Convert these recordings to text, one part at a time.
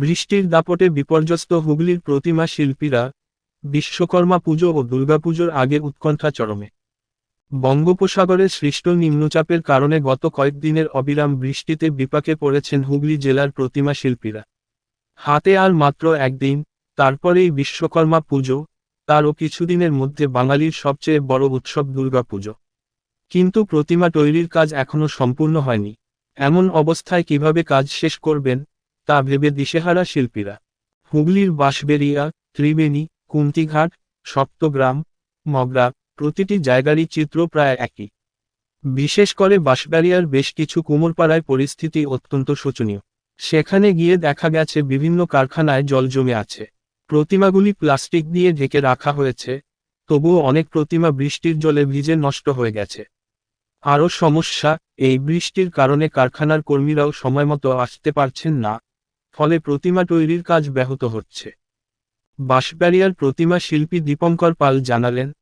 বৃষ্টির দাপটে বিপর্যস্ত হুগলির প্রতিমা শিল্পীরা বিশ্বকর্মা পুজো ও দুর্গাপুজোর আগে উৎকণ্ঠা চরমে। বঙ্গোপসাগরের সৃষ্ট নিম্নচাপের কারণে গত কয়েকদিনের অবিরাম বৃষ্টিতে বিপাকে পড়েছেন হুগলি জেলার প্রতিমা শিল্পীরা। হাতে আর মাত্র একদিন, তারপরেই বিশ্বকর্মা পুজো, তারও কিছুদিনের মধ্যে বাঙালির সবচেয়ে বড় উৎসব দুর্গাপুজো। কিন্তু প্রতিমা তৈরির কাজ এখনও সম্পূর্ণ হয়নি। এমন অবস্থায় কীভাবে কাজ শেষ করবেন তা ভেবে দিশেহারা শিল্পীরা। হুগলির বাঁশবেরিয়া ত্রিবেণী, কুন্তিঘাট, সপ্তগ্রাম, মগরা প্রতিটি জায়গারই চিত্র প্রায় একই। বিশেষ করে বাঁশবেরিয়ার বেশ কিছু কুমোরপাড়ায় পরিস্থিতি অত্যন্ত শোচনীয়। সেখানে গিয়ে দেখা গেছে বিভিন্ন কারখানায় জল জমে আছে। প্রতিমাগুলি প্লাস্টিক দিয়ে ঢেকে রাখা হয়েছে, তবুও অনেক প্রতিমা বৃষ্টির জলে ভিজে নষ্ট হয়ে গেছে। আরও সমস্যা, এই বৃষ্টির কারণে কারখানার কর্মীরাও সময়মতো আসতে পারছেন না। ফলে প্রতিমা তৈরির কাজ ব্যাহত হচ্ছে। বাঁশবাড়িয়ার প্রতিমা শিল্পী দীপঙ্কর পাল জানালেন,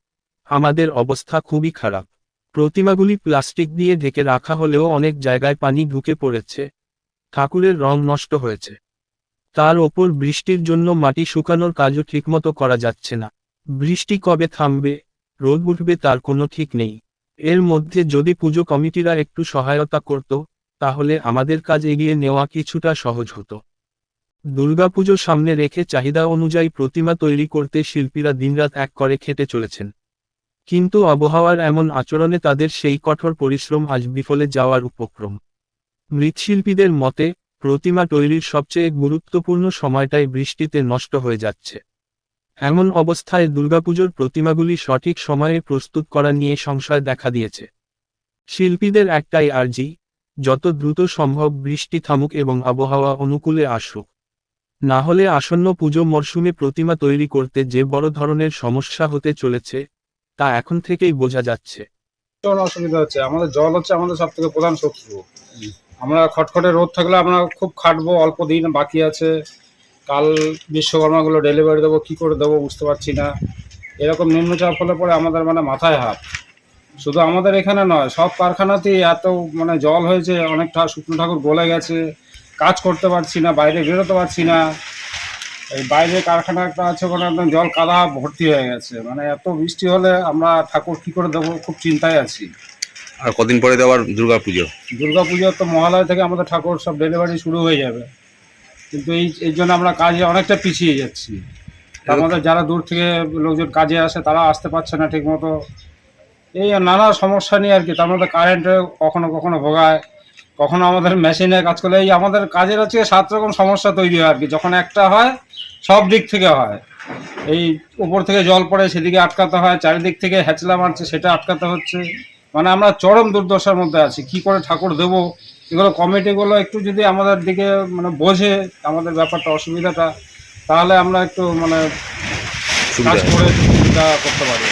আমাদের অবস্থা খুবই খারাপ। প্রতিমাগুলি প্লাস্টিক দিয়ে ঢেকে রাখা হলেও অনেক জায়গায় পানি ঢুকে পড়েছে। ঠাকুরের রং নষ্ট হয়েছে। তার ওপর বৃষ্টির জন্য মাটি শুকানোর কাজও ঠিকমতো করা যাচ্ছে না। বৃষ্টি কবে থামবে? রোদ উঠবে তার কোনো ঠিক নেই। এর মধ্যে যদি পুজো কমিটিরা একটু সহায়তা করত, তাহলে আমাদের কাজ এগিয়ে নেওয়া কিছুটা সহজ হতো। দুর্গাপুজো সামনে রেখে চাহিদা অনুযায়ী প্রতিমা তৈরি করতে শিল্পীরা দিনরাত এক করে খেটে চলেছেন। কিন্তু আবহাওয়ার এমন আচরণে তাদের সেই কঠোর পরিশ্রম আজ বিফলে যাওয়ার উপক্রম। মৃৎশিল্পীদের মতে, প্রতিমা তৈরির সবচেয়ে গুরুত্বপূর্ণ সময়টাই বৃষ্টিতে নষ্ট হয়ে যাচ্ছে। এমন অবস্থায় দুর্গাপুজোর প্রতিমাগুলি সঠিক সময়ে প্রস্তুত করা নিয়ে সংশয় দেখা দিয়েছে। শিল্পীদের একটাই আর্জি, যত দ্রুত সম্ভব বৃষ্টি থামুক এবং আবহাওয়া অনুকূলে আসুক। না হলে আসন্ন পুজো মরশুমে প্রতিমা তৈরি করতে যে বড় ধরনের সমস্যা হতে চলেছে তা এখন থেকেই বোঝা যাচ্ছে। ভীষণ অসুবিধা হচ্ছে। আমাদের জল হচ্ছে আমাদের সব থেকে প্রধান শত্রু। আমরা খটখটে রোদ থাকলে আমরা খুব খাটবো অল্প দিন বাকি আছে। কাল বিশ্বকর্মাগুলো ডেলিভারি দেবো কি করে দেবো বুঝতে পারছি না। এরকম নিম্নচাপ হলে পরে আমাদের মানে মাথায় হাত। শুধু আমাদের এখানে নয় সব কারখানাতেই এত মানে জল হয়েছে অনেক শুকনো ঠাকুর গলে গেছে। কাজ করতে পারছি না বাইরে বেরোতে পারছি না। এই বাইরে কারখানা একটা আছে ওখানে একদম জল কাদা ভর্তি হয়ে গেছে। মানে এত বৃষ্টি হলে আমরা ঠাকুর কি করে দেবো খুব চিন্তায় আছি। আর কদিন পরে দেওয়ার দুর্গা পুজো দুর্গা পুজোর তো মহালয় থেকে আমাদের ঠাকুর সব ডেলিভারি শুরু হয়ে যাবে। কিন্তু এই এই জন্য আমরা কাজে অনেকটা পিছিয়ে যাচ্ছি। আমাদের যারা দূর থেকে লোকজন কাজে আসে তারা আসতে পারছে না ঠিক মতো এই নানা সমস্যা নিয়ে আর কি তার মধ্যে কারেন্টে কখনো কখনো ভোগায়। কখনো আমাদের মেশিনে কাজ করলে এই আমাদের কাজের হচ্ছে সাত রকম সমস্যা তৈরি হয় আর কি। যখন একটা হয় সব দিক থেকে হয়। এই উপর থেকে জল পড়ে সেদিকে আটকাতে হয় চারিদিক থেকে হ্যাচলা মারছে সেটা আটকাতে হচ্ছে। মানে আমরা চরম দুর্দশার মধ্যে আছি। কি করে ঠাকুর দেবো? এগুলো কমিটিগুলো একটু যদি আমাদের দিকে মানে বোঝে আমাদের ব্যাপারটা অসুবিধাটা তাহলে আমরা একটু মানে কাজ করে সুবিধা করতে পারি।